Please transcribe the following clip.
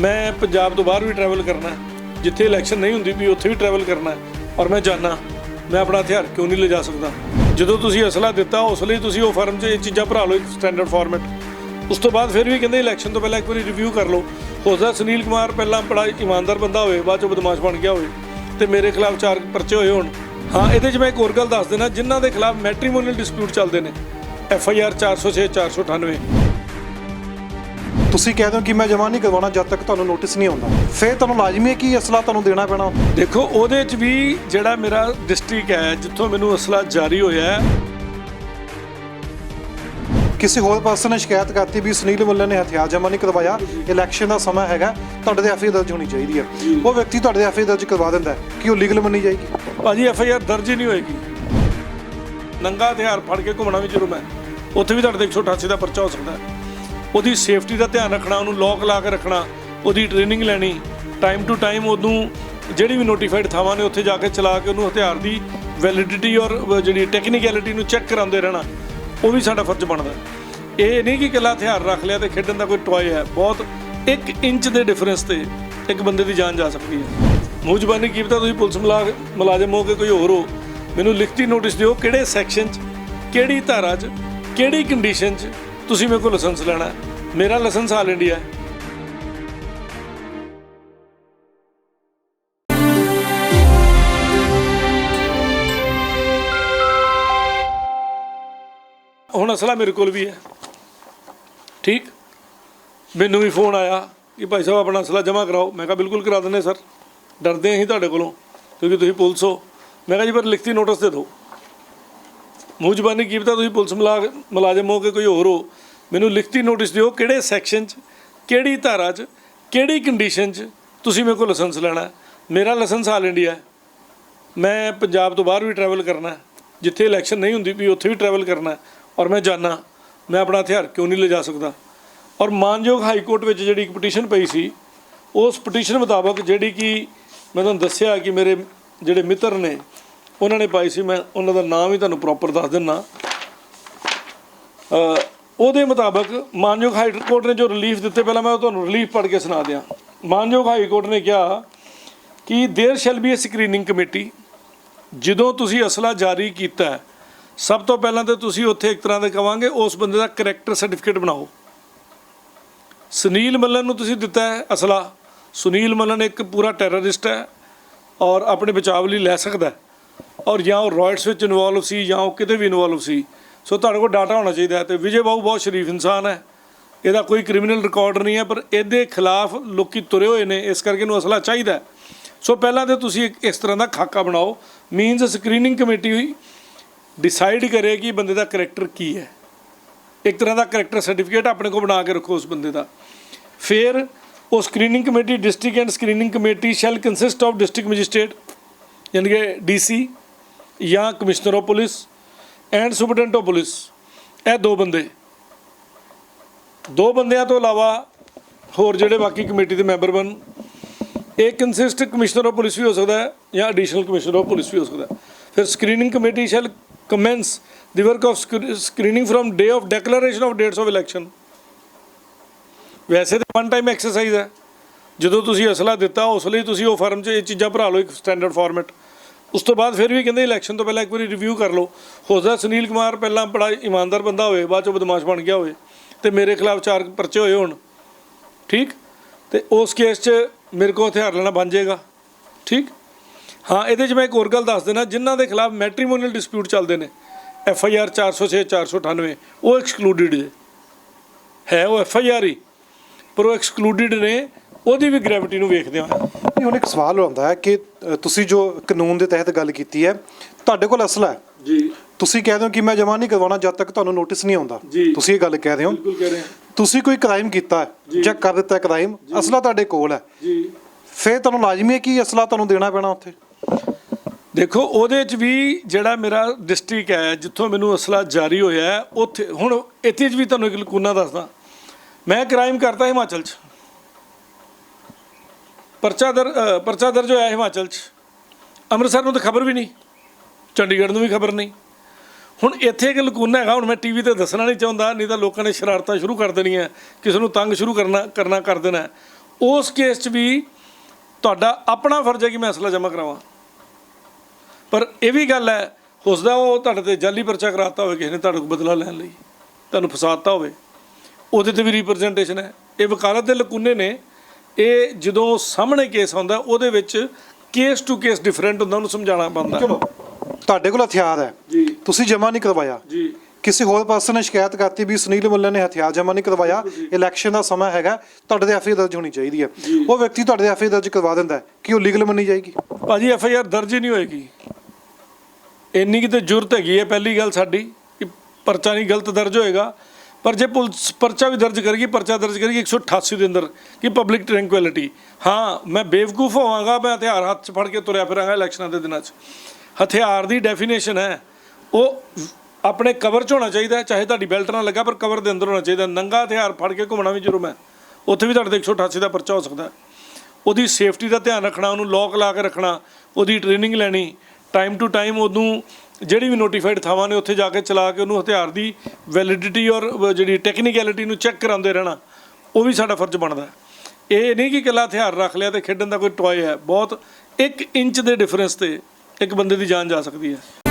ਮੈਂ ਪੰਜਾਬ ਤੋਂ ਬਾਹਰ ਵੀ ਟਰੈਵਲ ਕਰਨਾ ਜਿੱਥੇ ਇਲੈਕਸ਼ਨ ਨਹੀਂ ਹੁੰਦੀ ਵੀ ਉੱਥੇ ਵੀ ਟਰੈਵਲ ਕਰਨਾ ਔਰ ਮੈਂ ਜਾਣਾ ਮੈਂ ਆਪਣਾ ਹਥਿਆਰ ਕਿਉਂ ਨਹੀਂ ਲਿਜਾ ਸਕਦਾ? ਜਦੋਂ ਤੁਸੀਂ ਅਸਲਾ ਦਿੱਤਾ, ਉਸ ਲਈ ਤੁਸੀਂ ਉਹ ਫਾਰਮ 'ਚ ਇਹ ਚੀਜ਼ਾਂ ਭਰਾ ਲਓ ਸਟੈਂਡਰਡ ਫਾਰਮੈਟ ਉਸ ਤੋਂ ਬਾਅਦ ਫਿਰ ਵੀ ਕਹਿੰਦੇ ਇਲੈਕਸ਼ਨ ਤੋਂ ਪਹਿਲਾਂ ਇੱਕ ਵਾਰੀ ਰਿਵਿਊ ਕਰ ਲਓ। ਹੋ ਸੁਨੀਲ ਕੁਮਾਰ ਪਹਿਲਾਂ ਬੜਾ ਇਮਾਨਦਾਰ ਬੰਦਾ ਹੋਵੇ, ਬਾਅਦ 'ਚੋਂ ਬਦਮਾਸ਼ ਬਣ ਗਿਆ ਹੋਵੇ। ਤੇ ਮੇਰੇ ਖਿਲਾਫ ਚਾਰ ਪਰਚੇ ਹੋਏ ਹੋਣ। ਹਾਂ, ਇਹਦੇ 'ਚ ਮੈਂ ਇੱਕ ਹੋਰ ਗੱਲ ਦੱਸ ਦੇਣਾ ਜਿਨ੍ਹਾਂ ਦੇ ਖਿਲਾਫ ਮੈਟ੍ਰੀਮੋਨੀਅਲ ਡਿਸਪਿਊਟ ਚੱਲਦੇ ਨੇ। ਐਫ ਆਈ ਆਰ 406 498 ਤੁਸੀਂ ਕਹਿ ਦਿਓ ਕਿ ਮੈਂ ਜਮ੍ਹਾਂ ਨਹੀਂ ਕਰਵਾਉਣਾ ਜਦ ਤੱਕ ਤੁਹਾਨੂੰ ਨੋਟਿਸ ਨਹੀਂ ਆਉਂਦਾ। ਫਿਰ ਤੁਹਾਨੂੰ ਲਾਜ਼ਮੀ ਹੈ ਕਿ ਅਸਲਾ ਤੁਹਾਨੂੰ ਦੇਣਾ ਪੈਣਾ ਦੇਖੋ ਉਹਦੇ 'ਚ ਵੀ ਜਿਹੜਾ ਮੇਰਾ ਡਿਸਟ੍ਰਿਕਟ ਹੈ ਜਿੱਥੋਂ ਮੈਨੂੰ ਅਸਲਾ ਜਾਰੀ ਹੋਇਆ ਹੈ। ਕਿਸੇ ਹੋਰ ਪਰਸਨ ਨੇ ਸ਼ਿਕਾਇਤ ਕਰਤੀ ਵੀ ਸੁਨੀਲ ਮੁੱਲਨ ਨੇ ਹਥਿਆਰ ਜਮ੍ਹਾਂ ਨਹੀਂ ਕਰਵਾਇਆ ਇਲੈਕਸ਼ਨ ਦਾ ਸਮਾਂ ਹੈਗਾ ਤੁਹਾਡੇ ਤੇ ਐਫਆਈਆਰ ਦਰਜ ਹੋਣੀ ਚਾਹੀਦੀ ਹੈ। ਉਹ ਵਿਅਕਤੀ ਤੁਹਾਡੇ ਤੇ ਐਫਆਈਆਰ ਦਰਜ ਕਰਵਾ ਦਿੰਦਾ ਹੈ ਕਿ ਉਹ ਲੀਗਲ ਮੰਨੀ ਜਾਏਗੀ? ਭਾਜੀ ਐਫ ਆਈ ਆਰ ਦਰਜ ਹੀ ਨਹੀਂ ਹੋਏਗੀ। ਨੰਗਾ ਹਥਿਆਰ ਫੜ ਕੇ ਘੁੰਮਣਾ ਵੀ ਜੁਰਮ ਹੈ। ਉੱਥੇ ਵੀ ਤੁਹਾਡੇ ਤੇ 188 ਦਾ ਪਰਚਾ ਹੋ ਸਕਦਾ ਹੈ। ਉਹਦੀ ਸੇਫਟੀ ਦਾ ਧਿਆਨ ਰੱਖਣਾ, ਉਹਨੂੰ ਲੋਕ ਲਾ ਕੇ ਰੱਖਣਾ, ਉਹਦੀ ਟ੍ਰੇਨਿੰਗ ਲੈਣੀ ਟਾਈਮ ਟੂ ਟਾਈਮ ਉਹਨੂੰ ਜਿਹੜੀ ਵੀ ਨੋਟੀਫਾਈਡ ਥਾਵਾਂ ਨੇ ਉੱਥੇ ਜਾ ਕੇ ਚਲਾ ਕੇ ਉਹਨੂੰ ਹਥਿਆਰ ਦੀ ਵੈਲਿਡਿਟੀ ਔਰ ਜਿਹੜੀ ਟੈਕਨੀਕੈਲਿਟੀ ਨੂੰ ਚੈੱਕ ਕਰਾਉਂਦੇ ਰਹਿਣਾ, ਉਹ ਵੀ ਸਾਡਾ ਫਰਜ਼ ਬਣਦਾ। ਇਹ ਨਹੀਂ ਕਿ ਇਕੱਲਾ ਹਥਿਆਰ ਰੱਖ ਲਿਆ ਤੇ ਖੇਡਣ ਦਾ ਕੋਈ ਟੋਏ ਹੈ, ਬਹੁਤ 1 ਇੰਚ ਦੇ ਡਿਫਰੈਂਸ ਤੇ ਇੱਕ ਬੰਦੇ ਦੀ ਜਾਨ ਜਾ ਸਕਦੀ ਹੈ। ਮੂੰਹ ਜ਼ਬਾਨੀ ਕੀ ਪਤਾ ਤੁਸੀਂ ਪੁਲਿਸ ਮੁਲਾ- ਮੁਲਾਜ਼ਮ ਹੋ ਕੇ ਕੋਈ ਹੋਰ ਹੋ, ਮੈਨੂੰ ਲਿਖਤੀ ਨੋਟਿਸ ਦਿਓ ਕਿਹੜੇ ਸੈਕਸ਼ਨ 'ਚ, ਕਿਹੜੀ ਧਾਰਾ 'ਚ, ਕਿਹੜੀ ਕੰਡੀਸ਼ਨ 'ਚ ਤੁਸੀਂ ਮੇਰੇ ਕੋਲ ਲਾਇਸੈਂਸ ਲੈਣਾ ਮੇਰਾ ਲਾਇਸੈਂਸ ਆਲ ਇੰਡੀਆ ਹੈ। ਹੁਣ ਅਸਲਾ ਮੇਰੇ ਕੋਲ ਵੀ ਹੈ। ਠੀਕ? ਮੈਨੂੰ ਵੀ ਫੋਨ ਆਇਆ ਕਿ ਭਾਈ ਸਾਹਿਬ ਆਪਣਾ ਅਸਲਾ ਜਮ੍ਹਾਂ ਕਰਾਓ। ਮੈਂ ਕਿਹਾ, ਬਿਲਕੁਲ ਕਰਾ ਦਿੰਦੇ ਸਰ। ਡਰਦੇ ਅਸੀਂ ਤੁਹਾਡੇ ਕੋਲੋਂ, ਕਿਉਂਕਿ ਤੁਸੀਂ ਪੁਲਿਸ ਹੋ। ਮੈਂ ਕਿਹਾ ਜੀ ਪਰ ਲਿਖਤੀ ਨੋਟਿਸ ਦੇ ਦਿਓ। ਮੂੰਹ ਜ਼ਬਾਨੀ ਕੀ ਪਤਾ ਤੁਸੀਂ ਪੁਲਿਸ ਮੁਲਾ- ਮੁਲਾਜ਼ਮ ਹੋ ਕੇ ਕੋਈ ਹੋਰ ਹੋ। ਮੈਨੂੰ ਲਿਖਤੀ ਨੋਟਿਸ ਦਿਓ ਕਿਹੜੇ ਸੈਕਸ਼ਨ 'ਚ, ਕਿਹੜੀ ਧਾਰਾ 'ਚ, ਕਿਹੜੀ ਕੰਡੀਸ਼ਨ 'ਚ ਤੁਸੀਂ ਮੇਰੇ ਕੋਲ ਲਾਇਸੈਂਸ ਲੈਣਾ ਮੇਰਾ ਲਾਇਸੈਂਸ ਆਲ ਇੰਡੀਆ ਹੈ। ਮੈਂ ਪੰਜਾਬ ਤੋਂ ਬਾਹਰ ਵੀ ਟਰੈਵਲ ਕਰਨਾ ਜਿੱਥੇ ਇਲੈਕਸ਼ਨ ਨਹੀਂ ਹੁੰਦੀ ਵੀ ਉੱਥੇ ਵੀ ਟਰੈਵਲ ਕਰਨਾ ਔਰ ਮੈਂ ਜਾਣਾ ਮੈਂ ਆਪਣਾ ਹਥਿਆਰ ਕਿਉਂ ਨਹੀਂ ਲਿਜਾ ਸਕਦਾ? ਔਰ ਮਾਨਯੋਗ ਹਾਈ ਕੋਰਟ ਵਿੱਚ ਜਿਹੜੀ ਇੱਕ ਪਟੀਸ਼ਨ ਪਈ ਸੀ, ਉਸ ਪਟੀਸ਼ਨ ਮੁਤਾਬਕ ਜਿਹੜੀ ਕਿ ਮੈਂ ਤੁਹਾਨੂੰ ਦੱਸਿਆ ਕਿ ਮੇਰੇ ਜਿਹੜੇ ਮਿੱਤਰ ਨੇ ਉਹਨਾਂ ਨੇ ਪਾਈ ਸੀ, ਮੈਂ ਉਹਨਾਂ ਦਾ ਨਾਮ ਵੀ ਤੁਹਾਨੂੰ ਪ੍ਰੋਪਰ ਦੱਸ ਦਿੰਨਾ। ਉਹਦੇ ਮੁਤਾਬਕ ਮਾਨਯੋਗ ਹਾਈ ਕੋਰਟ ਨੇ ਜੋ ਰਿਲੀਫ ਦਿੱਤੇ, ਪਹਿਲਾਂ ਮੈਂ ਉਹ ਤੁਹਾਨੂੰ ਰਿਲੀਫ ਪੜ੍ਹ ਕੇ ਸੁਣਾ ਦਿਆਂ। ਮਾਨਯੋਗ ਹਾਈ ਕੋਰਟ ਨੇ ਕਿਹਾ ਕਿ there shall be a screening committee ਜਦੋਂ ਤੁਸੀਂ ਅਸਲਾ ਜਾਰੀ ਕੀਤਾ ਸਭ ਤੋਂ ਪਹਿਲਾਂ ਤਾਂ ਤੁਸੀਂ ਉੱਥੇ ਇੱਕ ਤਰ੍ਹਾਂ ਦੇ ਕਵਾਂਗੇ ਉਸ ਬੰਦੇ ਦਾ ਕਰੈਕਟਰ ਸਰਟੀਫਿਕੇਟ ਬਣਾਓ। ਸੁਨੀਲ ਮੱਲਨ ਨੂੰ ਤੁਸੀਂ ਦਿੱਤਾ ਹੈ ਅਸਲਾ। ਸੁਨੀਲ ਮੱਲਨ ਇੱਕ ਪੂਰਾ ਟੈਰਰਿਸਟ ਹੈ ਔਰ ਆਪਣੇ ਬਚਾਵ ਲਈ ਲੈ ਸਕਦਾ ਹੈ। ਔਰ ਜਾਂ ਉਹ ਰॉयਟਸ ਵਿੱਚ ਇਨਵੋਲਵ ਸੀ ਜਾਂ ਉਹ ਕਿਤੇ ਵੀ ਇਨਵੋਲਵ ਸੀ। ਸੋ ਤੁਹਾਡੇ ਕੋਲ ਡਾਟਾ ਹੋਣਾ ਚਾਹੀਦਾ ਹੈ ਤੇ ਵਿਜੇ ਬਾਬੂ ਬਹੁਤ ਸ਼ਰੀਫ ਇਨਸਾਨ ਹੈ। ਇਹਦਾ ਕੋਈ ਕ੍ਰਿਮੀਨਲ ਰਿਕਾਰਡ ਨਹੀਂ ਹੈ, ਪਰ ਇਹਦੇ ਖਿਲਾਫ ਲੋਕੀ ਤੁਰੇ ਹੋਏ ਨੇ, ਇਸ ਕਰਕੇ ਇਹਨੂੰ ਅਸਲਾ ਚਾਹੀਦਾ ਸੋ ਪਹਿਲਾਂ ਤੇ ਤੁਸੀਂ ਇਸ ਤਰ੍ਹਾਂ ਦਾ ਖਾਕਾ ਬਣਾਓ। ਮੀਨਸ ਸਕਰੀਨਿੰਗ ਕਮੇਟੀ ਡਿਸਾਈਡ ਕਰੇ ਕਿ ਬੰਦੇ ਦਾ ਕਰੈਕਟਰ ਕੀ ਹੈ। ਇੱਕ ਤਰ੍ਹਾਂ ਦਾ ਕਰੈਕਟਰ ਸਰਟੀਫਿਕੇਟ ਆਪਣੇ ਕੋਲ ਬਣਾ ਕੇ ਰੱਖੋ ਉਸ ਬੰਦੇ ਦਾ। ਫਿਰ ਉਹ screening committee district and screening committee shall consist of district magistrate ਯਾਨੀ ਕਿ ਡੀਸੀ ਜਾਂ commissioner of police and superintendent of police ਇਹ ਦੋ ਬੰਦੇ। ਦੋ ਬੰਦਿਆਂ ਤੋਂ ਇਲਾਵਾ ਹੋਰ ਜਿਹੜੇ ਬਾਕੀ ਕਮੇਟੀ ਦੇ ਮੈਂਬਰ ਬਣ, ਇਹ ਕੰਸਿਸਟ ਕਮਿਸ਼ਨਰ ਆਫ ਪੁਲਿਸ ਵੀ ਹੋ ਸਕਦਾ ਹੈ ਜਾਂ ਐਡੀਸ਼ਨਲ ਕਮਿਸ਼ਨਰ ਆਫ ਪੁਲਿਸ ਵੀ ਹੋ ਸਕਦਾ ਹੈ। ਫਿਰ screening committee shall commence the work of screening from day of declaration of dates of election ਵੈਸੇ ਤਾਂ ਵਨ ਟਾਈਮ ਐਕਸਰਸਾਈਜ਼ ਹੈ। ਜਦੋਂ ਤੁਸੀਂ ਅਸਲਾ ਦਿੱਤਾ, ਉਸ ਲਈ ਤੁਸੀਂ ਉਹ ਫਾਰਮ 'ਚ ਇਹ ਚੀਜ਼ਾਂ ਭਰਾ ਲਓ ਇੱਕ ਸਟੈਂਡਰਡ ਫਾਰਮੈਟ ਉਸ ਤੋਂ ਬਾਅਦ ਫਿਰ ਵੀ ਕਹਿੰਦੇ ਇਲੈਕਸ਼ਨ ਤੋਂ ਪਹਿਲਾਂ ਇੱਕ ਵਾਰੀ ਰਿਵਿਊ ਕਰ ਲਓ। ਹੋ ਸਕਦਾ ਸੁਨੀਲ ਕੁਮਾਰ ਪਹਿਲਾਂ ਬੜਾ ਇਮਾਨਦਾਰ ਬੰਦਾ ਹੋਵੇ, ਬਾਅਦ 'ਚੋਂ ਬਦਮਾਸ਼ ਬਣ ਗਿਆ ਹੋਵੇ। ਤੇ ਮੇਰੇ ਖਿਲਾਫ ਚਾਰ ਪਰਚੇ ਹੋਏ ਹੋਣ। ਠੀਕ? ਤੇ ਉਸ ਕੇਸ 'ਚ ਮੇਰੇ ਕੋਲ ਹਥਿਆਰ ਲੈਣਾ ਬਣ ਜਾਏਗਾ। ਠੀਕ? ਹਾਂ, ਇਹਦੇ 'ਚ ਮੈਂ ਇੱਕ ਹੋਰ ਗੱਲ ਦੱਸ ਦੇਣਾ ਜਿਨ੍ਹਾਂ ਦੇ ਖਿਲਾਫ ਮੈਟ੍ਰੀਮੋਨੀਅਲ ਡਿਸਪਿਊਟ ਚੱਲਦੇ ਨੇ ਐਫ ਆਈ ਆਰ 406 498 ਉਹ ਐਕਸਕਲੂਡਡ ਹੈ ਹੈ ਉਹ ਐਫ ਆਈ ਆਰ ਹੀ, ਪਰ ਉਹ ਐਕਸਕਲੂਡਡ ਨੇ, ਉਹਦੀ ਵੀ ਗ੍ਰੈਵਿਟੀ ਨੂੰ ਵੇਖਦੇ ਹਾਂ। ਨਹੀਂ ਹੁਣ ਇੱਕ ਸਵਾਲ ਹੁੰਦਾ ਹੈ ਕਿ ਤੁਸੀਂ ਜੋ ਕਾਨੂੰਨ ਦੇ ਤਹਿਤ ਗੱਲ ਕੀਤੀ ਹੈ ਤੁਹਾਡੇ ਕੋਲ ਅਸਲਾ ਹੈ। ਜੀ। ਤੁਸੀਂ ਕਹਿ ਦਿਓ ਕਿ ਮੈਂ ਜਮ੍ਹਾਂ ਨਹੀਂ ਕਰਵਾਉਣਾ ਜਦ ਤੱਕ ਤੁਹਾਨੂੰ ਨੋਟਿਸ ਨਹੀਂ ਆਉਂਦਾ। ਤੁਸੀਂ ਇਹ ਗੱਲ ਕਹਿ ਰਹੇ ਹੋ। ਬਿਲਕੁਲ ਕਹਿ ਰਹੇ ਹਾਂ। ਤੁਸੀਂ ਕੋਈ ਕ੍ਰਾਈਮ ਕੀਤਾ ਹੈ ਜਾਂ। ਕਰ ਦਿੱਤਾ ਕ੍ਰਾਈਮ ਅਸਲਾ ਤੁਹਾਡੇ ਕੋਲ ਹੈ। ਜੀ। ਫਿਰ ਤੁਹਾਨੂੰ ਲਾਜ਼ਮੀ ਹੈ ਕਿ ਅਸਲਾ ਤੁਹਾਨੂੰ ਦੇਣਾ ਪੈਣਾ ਉੱਥੇ? ਦੇਖੋ ਉਹਦੇ 'ਚ ਵੀ ਜਿਹੜਾ ਮੇਰਾ ਡਿਸਟ੍ਰਿਕਟ ਹੈ ਜਿੱਥੋਂ ਮੈਨੂੰ ਅਸਲਾ ਜਾਰੀ ਹੋਇਆ ਹੈ ਉੱਥੇ ਹੁਣ ਇੱਥੇ 'ਚ ਵੀ ਤੁਹਾਨੂੰ ਇੱਕ ਲਕੂਨਾ ਦੱਸਦਾ। ਮੈਂ ਕ੍ਰਾਈਮ ਕਰਤਾ ਹਿਮਾਚਲ 'ਚ। ਪਰਚਾ ਦਰ ਪਰਚਾ ਦਰਜ ਹੋਇਆ ਹਿਮਾਚਲ 'ਚ। ਅੰਮ੍ਰਿਤਸਰ ਨੂੰ ਤਾਂ ਖਬਰ ਵੀ ਨਹੀਂ, ਚੰਡੀਗੜ੍ਹ ਨੂੰ ਵੀ ਖਬਰ ਨਹੀਂ। ਹੁਣ ਇੱਥੇ ਇੱਕ ਲਕੂਨਾ ਹੈਗਾ, ਹੁਣ ਮੈਂ ਟੀਵੀ ਤੇ ਦੱਸਣਾ ਨਹੀਂ ਚਾਹੁੰਦਾ, ਨਹੀਂ ਤਾਂ ਲੋਕਾਂ ਨੇ ਸ਼ਰਾਰਤਾਂ ਸ਼ੁਰੂ ਕਰ ਦੇਣੀਆਂ, ਕਿਸੇ ਨੂੰ ਤੰਗ ਸ਼ੁਰੂ ਕਰਨਾ ਕਰਨਾ ਕਰ ਦੇਣਾ। ਉਸ ਕੇਸ 'ਚ ਵੀ ਤੁਹਾਡਾ ਆਪਣਾ ਫਰਜ਼ ਹੈ ਕਿ ਮੈਂ ਅਸਲਾ ਜਮ੍ਹਾਂ ਕਰਾਵਾਂ। ਪਰ ਇਹ ਵੀ ਗੱਲ ਹੈ ਉਸਦਾ ਉਹ ਤੁਹਾਡੇ ਤੇ ਜਾਲੀ ਪਰਚਾ ਕਰਾਤਾ ਹੋਵੇ, ਕਿਸੇ ਨੇ ਤੁਹਾਡੇ ਕੋਲ ਬਦਲਾ ਲੈਣ ਲਈ, ਤੁਹਾਨੂੰ ਫਸਾਤਾ ਹੋਵੇ, ਉਹਦੇ ਤੇ ਵੀ ਰਿਪਰੈਜ਼ੈਂਟੇਸ਼ਨ ਹੈ। ਇਹ ਵਕਾਲਤ ਦੇ ਲਕੂਨੇ ਨੇ ਇਹ ਜਦੋਂ ਸਾਹਮਣੇ ਕੇਸ ਆਉਂਦਾ ਉਹਦੇ ਵਿੱਚ ਕੇਸ ਟੂ ਕੇਸ ਡਿਫਰੈਂਟ ਹੁੰਦਾ ਉਹਨੂੰ ਸਮਝਾਉਣਾ ਪੈਂਦਾ। ਚਲੋ ਤੁਹਾਡੇ ਕੋਲ ਹਥਿਆਰ ਹੈ। ਜੀ। ਤੁਸੀਂ ਜਮ੍ਹਾਂ ਨਹੀਂ ਕਰਵਾਇਆ। ਜੀ। ਕਿਸੇ ਹੋਰ ਪਰਸਨ ਨੇ ਸ਼ਿਕਾਇਤ ਕਰਤੀ ਵੀ ਸੁਨੀਲ ਮੁੱਲਾ ਨੇ ਹਥਿਆਰ ਜਮ੍ਹਾਂ ਨਹੀਂ ਕਰਵਾਇਆ ਇਲੈਕਸ਼ਨ ਦਾ ਸਮਾਂ ਹੈਗਾ ਤੁਹਾਡੇ ਤੇ ਐਫਆਈਆਰ ਦਰਜ ਹੋਣੀ ਚਾਹੀਦੀ ਹੈ। ਉਹ ਵਿਅਕਤੀ ਤੁਹਾਡੇ ਤੇ ਐਫਆਈਆਰ ਦਰਜ ਕਰਵਾ ਦਿੰਦਾ ਕਿ ਉਹ ਲੀਗਲ ਮੰਨੀ ਜਾਏਗੀ? ਭਾਜੀ ਐਫ ਆਈ ਆਰ ਦਰਜ ਹੀ ਨਹੀਂ ਹੋਏਗੀ। ਇੰਨੀ ਕਿਤੇ ਜ਼ਰੂਰਤ ਹੈਗੀ ਹੈ ਪਹਿਲੀ ਗੱਲ ਸਾਡੀ ਕਿ ਪਰਚਾ ਨਹੀਂ ਗਲਤ ਦਰਜ ਹੋਏਗਾ। ਪਰ ਜੇ ਪੁਲਿਸ ਪਰਚਾ ਵੀ ਦਰਜ ਕਰੇਗੀ, ਪਰਚਾ ਦਰਜ ਕਰੇਗੀ 188 ਦੇ ਅੰਦਰ ਕਿ ਪਬਲਿਕ ਟ੍ਰੈਂਕੁਇਲਿਟੀ ਹਾਂ, ਮੈਂ ਬੇਵਕੂਫ ਹੋਵਾਂਗਾ, ਮੈਂ ਹਥਿਆਰ ਹੱਥ 'ਚ ਫੜ ਕੇ ਤੁਰਿਆ ਫਿਰਾਂਗਾ ਇਲੈਕਸ਼ਨਾਂ ਦੇ ਦਿਨਾਂ 'ਚ। ਹਥਿਆਰ ਦੀ ਡੈਫੀਨੇਸ਼ਨ ਹੈ, ਉਹ ਆਪਣੇ ਕਵਰ 'ਚ ਹੋਣਾ ਚਾਹੀਦਾ, ਚਾਹੇ ਤੁਹਾਡੀ ਬੈਲਟ ਨਾਲ ਲੱਗਾ, ਪਰ ਕਵਰ ਦੇ ਅੰਦਰ ਹੋਣਾ ਚਾਹੀਦਾ। ਨੰਗਾ ਹਥਿਆਰ ਫੜ ਕੇ ਘੁੰਮਣਾ ਵੀ ਜੁਰਮ ਹੈ। ਉੱਥੇ ਵੀ ਤੁਹਾਡੇ ਤੇ 188 ਦਾ ਪਰਚਾ ਹੋ ਸਕਦਾ ਉਹਦੀ ਸੇਫਟੀ ਦਾ ਧਿਆਨ ਰੱਖਣਾ, ਉਹਨੂੰ ਲੋਕ ਲਾ ਕੇ ਰੱਖਣਾ, ਉਹਦੀ ਟ੍ਰੇਨਿੰਗ ਲੈਣੀ ਟਾਈਮ ਟੂ ਟਾਈਮ ਉਹਨੂੰ ਜਿਹੜੀ ਵੀ ਨੋਟੀਫਾਈਡ ਥਾਵਾਂ ਨੇ ਉੱਥੇ ਜਾ ਕੇ ਚਲਾ ਕੇ ਉਹਨੂੰ ਹਥਿਆਰ ਦੀ ਵੈਲਿਡਿਟੀ ਔਰ ਜਿਹੜੀ ਟੈਕਨੀਕੈਲਿਟੀ ਨੂੰ ਚੈੱਕ ਕਰਾਉਂਦੇ ਰਹਿਣਾ, ਉਹ ਵੀ ਸਾਡਾ ਫਰਜ਼ ਬਣਦਾ ਹੈ। ਇਹ ਨਹੀਂ ਕਿ ਇਕੱਲਾ ਹਥਿਆਰ ਰੱਖ ਲਿਆ ਤੇ ਖੇਡਣ ਦਾ ਕੋਈ ਟੋਏ ਹੈ। ਬਹੁਤ 1 ਇੰਚ ਦੇ ਡਿਫਰੈਂਸ ਤੇ ਇੱਕ ਬੰਦੇ ਦੀ ਜਾਨ ਜਾ ਸਕਦੀ ਹੈ।